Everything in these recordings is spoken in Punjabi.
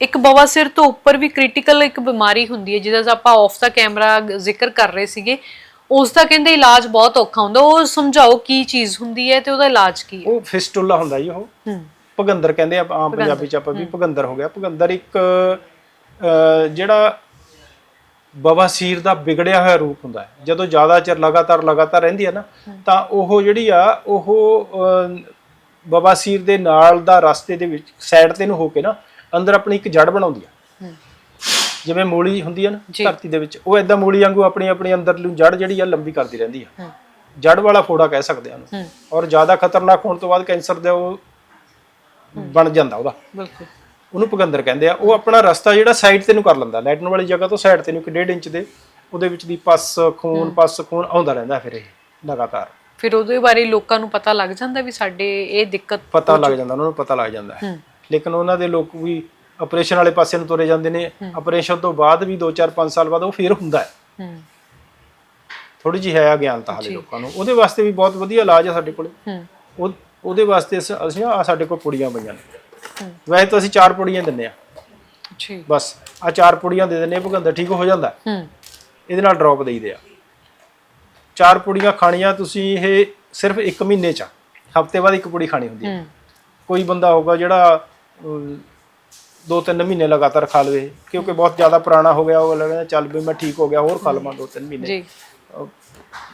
ਇੱਕ ਬਵਾਸੀਰ ਤੋਂ ਉੱਪਰ ਵੀ ਕ੍ਰਿਟੀਕਲ ਇੱਕ ਬਿਮਾਰੀ ਹੁੰਦੀ ਹੈ ਜਿਹਦਾ ਆਪਾਂ ਆਫ ਦਾ ਕੈਮਰਾ ਜ਼ਿਕਰ ਕਰ ਰਹੇ ਸੀਗੇ। ਉਸ ਦਾ ਕਹਿੰਦੇ ਇਲਾਜ ਬਹੁਤ ਔਖਾ ਹੁੰਦਾ ਉਹ ਸਮਝਾਓ ਕੀ ਚੀਜ਼ ਹੁੰਦੀ ਹੈ ਤੇ ਉਹਦਾ ਇਲਾਜ ਕੀ ਹੈ? ਉਹ ਫਿਸਟੁਲਾ ਹੁੰਦਾ ਜੀ ਉਹ। ਭਗੰਦਰ ਕਹਿੰਦੇ ਆ ਆਮ ਪੰਜਾਬੀ ਚ ਆਪਾਂ ਵੀ ਭਗੰਦਰ ਹੋ ਗਿਆ। ਭਗੰਦਰ ਇੱਕ ਜਿਹੜਾ ਬਵਾਸੀਰ ਦਾ ਵਿਗੜਿਆ ਹੋਇਆ ਰੂਪ ਹੁੰਦਾ ਹੈ। ਜਦੋਂ ਜ਼ਿਆਦਾ ਚਿਰ ਲਗਾਤਾਰ ਲਗਾਤਾਰ ਰਹਿੰਦੀ ਹੈ ਨਾ ਤਾਂ ਉਹ ਜਿਹੜੀ ਆ ਉਹ ਬਵਾਸੀਰ ਦੇ ਨਾਲ ਦਾ ਰਸਤੇ ਦੇ ਵਿੱਚ ਸਾਈਡ ਤੇ ਨੂੰ ਹੋ ਕੇ ਨਾ ਅੰਦਰ ਆਪਣੀ ਇੱਕ ਜੜ ਬਣਾਉਂਦੀ ਆ। ਜਿਵੇਂ ਮੂਲੀ ਹੁੰਦੀ ਹੈ ਨਾ ਜੀ। ਧਰਤੀ ਦੇ ਵਿੱਚ ਉਹ ਐਦਾਂ ਮੂਲੀ ਵਾਂਗੂ ਆਪਣੀ ਆਪਣੀ ਅੰਦਰਲੀ ਜੜ ਜਿਹੜੀ ਆ ਲੰਬੀ ਕਰਦੀ ਰਹਿੰਦੀ ਆ। ਹੂੰ। ਜੜ ਵਾਲਾ ਫੋੜਾ ਕਹਿ ਸਕਦੇ ਆ ਉਹਨੂੰ। ਹੂੰ। ਔਰ ਜ਼ਿਆਦਾ ਖਤਰਨਾਕ ਹੋਣ ਤੋਂ ਬਾਅਦ ਕੈਂਸਰ ਦਾ ਉਹ ਬਣ ਜਾਂਦਾ ਉਹਦਾ। ਬਿਲਕੁਲ। ਉਹਨੂੰ ਭਗੰਦਰ ਕਹਿੰਦੇ ਆ। ਉਹ ਆਪਣਾ ਰਸਤਾ ਜਿਹੜਾ ਸਾਈਡ ਤੇ ਨੂੰ ਕਰ ਲੈਂਦਾ। ਲੈਟਨ ਵਾਲੀ ਜਗ੍ਹਾ ਤੋਂ ਸਾਈਡ ਤੇ ਨੂੰ ਇੱਕ ਡੇਢ ਇੰਚ ਦੇ ਉਹਦੇ ਵਿੱਚ ਦੀ ਪਸ ਖੂਨ ਪਸ ਖੂਨ ਆਉਂਦਾ ਰਹਿੰਦਾ ਫਿਰ ਇਹ ਲਗਾਤਾਰ। ਫਿਰ ਉਹਦੇ ਬਾਰੇ ਲੋਕਾਂ ਨੂੰ ਪਤਾ ਲੱਗ ਜਾਂਦਾ ਵੀ ਸਾਡੇ ਇਹ ਦਿੱਕਤ ਪਤਾ ਲੱਗ ਜਾਂਦਾ ਉਹਨਾਂ ਨੂੰ ਪਤਾ ਲੱਗ ਜਾਂਦਾ ਹੈ। ਹੂੰ। ਲੇਕਿਨ ਉਹਨਾਂ ਦੇ ਲੋਕ ਵੀ ਆਪਰੇਸ਼ਨ ਵਾਲੇ ਪਾਸੇ ਨੂੰ ਤੁਰੇ ਜਾਂਦੇ ਨੇ। ਆਪਰੇਸ਼ਨ ਤੋਂ ਬਾਅਦ ਵੀ 2-4 5 ਸਾਲ ਬਾਅਦ ਉਹ ਫਿਰ ਹੁੰਦਾ ਹੈ। ਹੂੰ। ਥੋੜੀ ਜਿਹੀ ਹੈ ਅਗਿਆਨਤਾ ਹਾਲੇ ਲੋਕਾਂ ਨੂੰ। ਉਹਦੇ ਵਾਸਤੇ ਵੀ ਬਹੁਤ ਵਧੀਆ ਇਲਾਜ ਹੈ ਸਾਡੇ ਕੋਲੇ। ਹੂੰ। ਉਹ ਉਹਦੇ ਵਾਸਤੇ ਅਸ- ਆ ਸਾਡੇ ਕੋਲ ਪੁੜੀਆਂ ਪਈਆਂ ਨੇ। ਹੂੰ। ਵੈਸੇ ਤਾਂ ਅਸੀਂ ਚਾਰ ਪੁੜੀਆਂ ਦਿੰਨੇ ਆ ਜੀ ਬਸ ਆ ਚਾਰ ਪੁੜੀਆਂ ਦੇ ਦਿੰਨੇ ਆ ਭੁਗੰਦਰ ਠੀਕ ਹੋ ਜਾਂਦਾ। ਹੂੰ। ਇਹਦੇ ਨਾਲ ਡ੍ਰੌਪ ਦੇਈਦੇ ਆ। ਚਾਰ ਪੁੜੀਆਂ ਖਾਣੀਆਂ ਤੁਸੀਂ ਇਹ ਸਿਰਫ 1 ਮਹੀਨੇ ਚ ਹਫ਼ਤੇ ਬਾਅਦ ਇੱਕ ਪੁੜੀ ਖਾਣੀ ਹੁੰਦੀ ਹੈ। ਕੋਈ ਬੰਦਾ ਹੋਗਾ ਜਿਹੜਾ ਦੋ ਤਿੰਨ ਮਹੀਨੇ ਲਗਾਤਾਰ ਖਾ ਲਵੇ। ਕਿਉਂਕਿ ਬਹੁਤ ਜ਼ਿਆਦਾ ਪੁਰਾਣਾ ਹੋ ਗਿਆ ਉਹ ਲੱਗਦਾ ਚੱਲ ਵੀ ਮੈਂ ਠੀਕ ਹੋ ਗਿਆ ਹੋਰ ਖਾ ਲਵਾਂ ਦੋ ਤਿੰਨ ਮਹੀਨੇ। ਜੀ।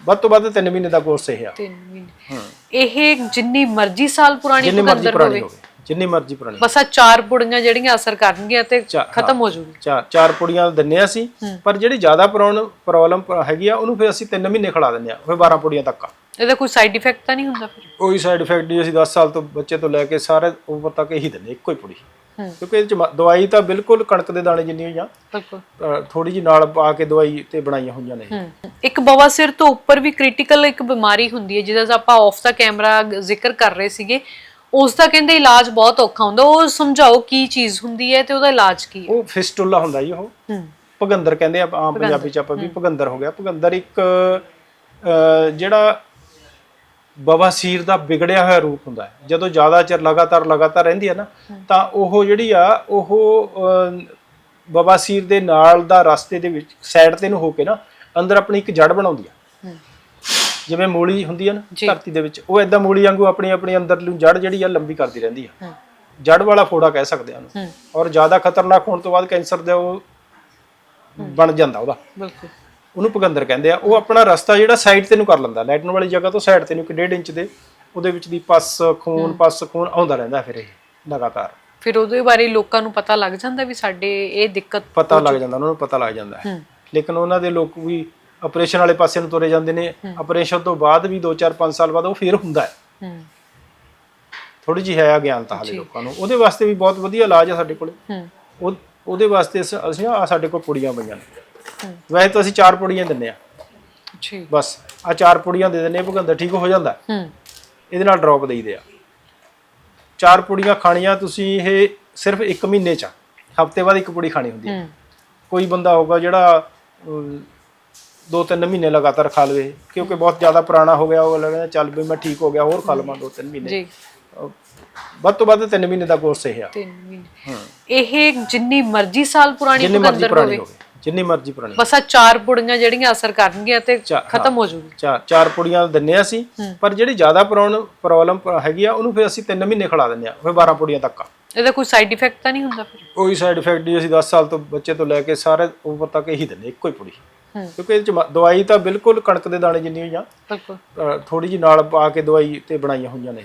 ਵੱਧ ਤੋਂ ਵੱਧ ਤਿੰਨ ਮਹੀਨੇ ਦਾ ਕੋਰਸ ਇਹ ਆ। ਤਿੰਨ ਮਹੀਨੇ। ਹਾਂ ਇਹ ਜਿੰਨੀ ਮਰਜ਼ੀ ਸਾਲ ਪੁਰਾਣੀ ਜਿੰਨੀ ਮਰਜ਼ੀ ਭੁਗੰਦਰ ਪੁਰਾਣੀ ਹੋਵੇ। ਜਿੰਨੀ ਮਰਜ਼ੀ ਪੁਰਾਣੀ ਬਸ ਆ ਚਾਰ ਪੁੜੀਆਂ ਜਿਹੜੀਆਂ ਅਸਰ ਕਰਨਗੀਆਂ ਤੇ ਖਤਮ ਹੋ ਜੂਗੀ ਚਾਰ ਚਾਰ ਪੁੜੀਆਂ ਦਿੰਨੇ ਆ ਅਸੀਂ ਪਰ ਜਿਹੜੀ ਜ਼ਿਆਦਾ ਪ੍ਰੋਬਲਮ ਹੈਗੀ ਆ ਉਹਨੂੰ ਫਿਰ ਅਸੀਂ 3 ਮਹੀਨੇ ਖਿਲਾ ਦਿੰਨੇ ਆ ਫਿਰ 12 ਪੁੜੀਆਂ ਤੱਕ ਆ। ਇਹਦਾ ਕੋਈ ਸਾਈਡ ਇਫੈਕਟ ਤਾਂ ਨਹੀਂ ਹੁੰਦਾ ਫਿਰ? ਕੋਈ ਸਾਈਡ ਇਫੈਕਟ ਨਹੀਂ ਅਸੀਂ 10 ਸਾਲ ਤੋਂ ਬੱਚੇ ਤੋਂ ਲੈ ਕੇ ਸਾਰੇ ਉਮਰ ਤੱਕ ਇਹੀ ਦਿੰਦੇ ਇੱਕੋ ਹੀ ਪੁੜੀ ਹੂੰ। ਕਿਉਂਕਿ ਇਹਦੇ ਚ ਮ- ਦਵਾਈ ਤਾਂ ਬਿਲਕੁਲ ਕਣਕ ਦੇ ਦਾਣੇ ਜਿੰਨੀ ਹੋਈਆਂ ਬਿਲਕੁਲ। ਥੋੜੀ ਜੀ ਨਾਲ ਪਾ ਕੇ ਦਵਾਈ ਤੇ ਬਣਾਈਆਂ ਹੋਈਆਂ ਨੇ। ਹੂੰ। ਇੱਕ ਬਵਾਸੀਰ ਤੋਂ ਉੱਪਰ ਵੀ ਕ੍ਰਿਟੀਕਲ ਇੱਕ ਬਿਮਾਰੀ ਹੁੰਦੀ ਹੈ ਜਿਹਦਾ ਆਪਾਂ ਆਫ ਦਾ ਕੈਮਰਾ ਜ਼ਿਕਰ ਕਰ ਰਹੇ ਸੀਗੇ ਉਸ ਦਾ ਕਹਿੰਦੇ ਇਲਾਜ ਬਹੁਤ ਔਖਾ ਹੁੰਦਾ ਉਹ ਸਮਝਾਓ ਕੀ ਚੀਜ਼ ਹੁੰਦੀ ਹੈ ਤੇ ਉਹਦਾ ਇਲਾਜ ਕੀ ਹੈ? ਉਹ ਫਿਸਟੁਲਾ ਹੁੰਦਾ ਜੀ ਉਹ। ਭਗੰਦਰ ਕਹਿੰਦੇ ਆ ਆਮ ਪੰਜਾਬੀ ਚ ਆਪਾਂ ਵੀ ਭਗੰਦਰ ਹੋ ਗਿਆ। ਭਗੰਦਰ ਇੱਕ ਅਹ, ਜਿਹੜਾ ਬਵਾਸੀਰ ਦਾ ਵਿਗੜਿਆ ਹੋਇਆ ਰੂਪ ਹੁੰਦਾ ਹੈ। ਜਦੋਂ ਜ਼ਿਆਦਾ ਚਿਰ ਲਗਾਤਾਰ ਲਗਾਤਾਰ ਰਹਿੰਦੀ ਹੈ ਨਾ ਤਾਂ ਉਹ ਜਿਹੜੀ ਆ ਉਹ ਬਵਾਸੀਰ ਦੇ ਨਾਲ ਦਾ ਰਸਤੇ ਦੇ ਵਿੱਚ ਸਾਈਡ ਤੇ ਨੂੰ ਹੋ ਕੇ ਨਾ ਅੰਦਰ ਆਪਣੀ ਇੱਕ ਜੜ ਬਣਾਉਂਦੀ ਆ। ਜਿਵੇਂ ਮੂਲੀ ਹੁੰਦੀ ਹੈ ਨਾ। ਧਰਤੀ ਦੇ ਵਿੱਚ ਉਹ ਐਦਾਂ ਮੂਲੀ ਵਾਂਗੂ ਆਪਣੀ ਆਪਣੀ ਅੰਦਰਲੀ ਜੜ ਜਿਹੜੀ ਆ ਲੰਬੀ ਕਰਦੀ ਰਹਿੰਦੀ ਆ। ਜੜ ਵਾਲਾ ਫੋੜਾ ਕਹਿ ਸਕਦੇ ਆ ਉਹਨੂੰ। ਔਰ ਜ਼ਿਆਦਾ ਖਤਰਨਾਕ ਹੋਣ ਤੋਂ ਬਾਅਦ ਕੈਂਸਰ ਦਾ ਉਹ ਬਣ ਜਾਂਦਾ ਉਹਦਾ। ਬਿਲਕੁਲ। ਉਹਨੂੰ ਭਗੰਦਰ ਕਹਿੰਦੇ ਆ। ਉਹ ਆਪਣਾ ਰਸਤਾ ਜਿਹੜਾ ਸਾਈਡ ਤੇ ਨੂੰ ਕਰ ਲੈਂਦਾ। ਲੈਟਨ ਵਾਲੀ ਜਗ੍ਹਾ ਤੋਂ ਸਾਈਡ ਤੇ ਨੂੰ ਇੱਕ ਡੇਢ ਇੰਚ ਦੇ ਉਹਦੇ ਵਿੱਚ ਦੀ ਪਸ ਖੂਨ ਪਸ ਖੂਨ ਆਉਂਦਾ ਰਹਿੰਦਾ ਫਿਰ ਇਹ ਲਗਾਤਾਰ। ਫਿਰ ਉਹਦੇ ਬਾਰੇ ਲੋਕਾਂ ਨੂੰ ਪਤਾ ਲੱਗ ਜਾਂਦਾ ਵੀ ਸਾਡੇ ਇਹ ਦਿੱਕਤ ਪਤਾ ਲੱਗ ਜਾਂਦਾ ਉਹਨਾਂ ਨੂੰ ਪਤਾ ਲੱਗ ਜਾਂਦਾ ਹੈ। ਲੇਕਿਨ ਉਹਨਾਂ ਦੇ ਲੋਕ ਵੀ ਆਪਰੇਸ਼ਨ ਵਾਲੇ ਪਾਸੇ ਨੂੰ ਤੁਰੇ ਜਾਂਦੇ ਨੇ। ਆਪਰੇਸ਼ਨ ਤੋਂ ਬਾਅਦ ਵੀ 2-4 5 ਸਾਲ ਬਾਅਦ ਉਹ ਫਿਰ ਹੁੰਦਾ ਹੈ। ਥੋੜੀ ਜਿਹੀ ਹੈ ਅਗਿਆਨਤਾ ਹਾਲੇ ਲੋਕਾਂ ਨੂੰ। ਉਹਦੇ ਵਾਸਤੇ ਵੀ ਬਹੁਤ ਵਧੀਆ ਇਲਾਜ ਹੈ ਸਾਡੇ ਕੋਲੇ। ਉਹ ਉਹਦੇ ਵਾਸਤੇ ਅਸ- ਆ ਸਾਡੇ ਕੋਲ ਪੁੜੀਆਂ ਪਈਆਂ ਨੇ। ਵੈਸੇ ਤਾਂ ਅਸੀਂ ਚਾਰ ਪੁੜੀਆਂ ਦਿੰਨੇ ਆ। ਜੀ ਬਸ ਆ ਚਾਰ ਪੁੜੀਆਂ ਦੇ ਦਿੰਨੇ ਆ ਭੁਗੰਦਰ ਠੀਕ ਹੋ ਜਾਂਦਾ। ਹੈ। ਇਹਦੇ ਨਾਲ ਡ੍ਰੌਪ ਦੇਈਦੇ ਆ। ਚਾਰ ਪੁੜੀਆਂ ਖਾਣੀਆਂ ਤੁਸੀਂ ਇਹ ਸਿਰਫ 1 ਮਹੀਨੇ ਚ ਹਫ਼ਤੇ ਬਾਅਦ ਇੱਕ ਪੁੜੀ ਖਾਣੀ ਹੁੰਦੀ ਹੈ। ਕੋਈ ਬੰਦਾ ਹੋਗਾ ਜਿਹੜਾ ਅਮ, ਦੋ ਤਿੰਨ ਮਹੀਨੇ ਲਗਾਤਾਰ ਖਾ ਲਵੇ। ਕਿਉਂਕਿ ਬਹੁਤ ਜ਼ਿਆਦਾ ਪੁਰਾਣਾ ਹੋ ਗਿਆ ਉਹ ਲੱਗਦਾ ਚੱਲ ਵੀ ਮੈਂ ਠੀਕ ਹੋ ਗਿਆ ਹੋਰ ਖਾ ਲਵਾਂ ਦੋ ਤਿੰਨ ਮਹੀਨੇ। ਜੀ। ਵੱਧ ਤੋਂ ਵੱਧ ਤਿੰਨ ਮਹੀਨੇ ਦਾ ਕੋਰਸ ਇਹ ਆ। ਤਿੰਨ ਮਹੀਨੇ। ਹਾਂ। ਇਹ ਜਿੰਨੀ ਮਰਜ਼ੀ ਸਾਲ ਪੁਰਾਣੀ ਜਿੰਨੀ ਮਰਜ਼ੀ ਪੁਰਾਣੀ ਹੋਵੇ। ਜਿੰਨੀ ਮਰਜ਼ੀ ਪੁਰਾਣੀ। ਬਸ ਆ ਚਾਰ ਪੁੜੀਆਂ ਜਿਹੜੀਆਂ ਅਸਰ ਕਰਨਗੀਆਂ ਤੇ ਖਤਮ ਹੋ ਜੂਗੀ ਚਾਰ ਚਾਰ ਪੁੜੀਆਂ ਦਿੰਨੇ ਆ ਅਸੀਂ ਪਰ ਜਿਹੜੀ ਜ਼ਿਆਦਾ ਪ੍ਰੋਬਲਮ ਹੈਗੀ ਆ ਉਹਨੂੰ ਫਿਰ ਅਸੀਂ 3 ਮਹੀਨੇ ਖਿਲਾ ਦਿੰਨੇ ਆ ਫਿਰ 12 ਪੁੜੀਆਂ ਤੱਕ ਆ। ਇਹਦਾ ਕੋਈ ਸਾਈਡ ਇਫੈਕਟ ਤਾਂ ਨਹੀਂ ਹੁੰਦਾ ਫਿਰ? ਕੋਈ ਸਾਈਡ ਇਫੈਕਟ ਨਹੀਂ ਅਸੀਂ 10 ਸਾਲ ਤੋਂ ਬੱਚੇ ਤੋਂ ਲੈ ਕੇ ਸਾਰੇ ਉਮਰ ਤੱਕ ਇਹੀ ਦਿੰਦੇ ਇੱਕੋ ਹੀ ਪੁੜੀ। ਕਿਉਂਕਿ ਇਹਦੇ ਚ ਦਵਾਈ ਤਾਂ ਬਿਲਕੁਲ ਕਣਕ ਦੇ ਦਾਣੇ ਜਿੰਨੀ ਹੋਈਆਂ ਬਿਲਕੁਲ। ਥੋੜੀ ਜੀ ਨਾਲ ਪਾ ਕੇ ਦਵਾਈ ਤੇ ਬਣਾਈਆਂ ਹੋਈਆਂ ਨੇ।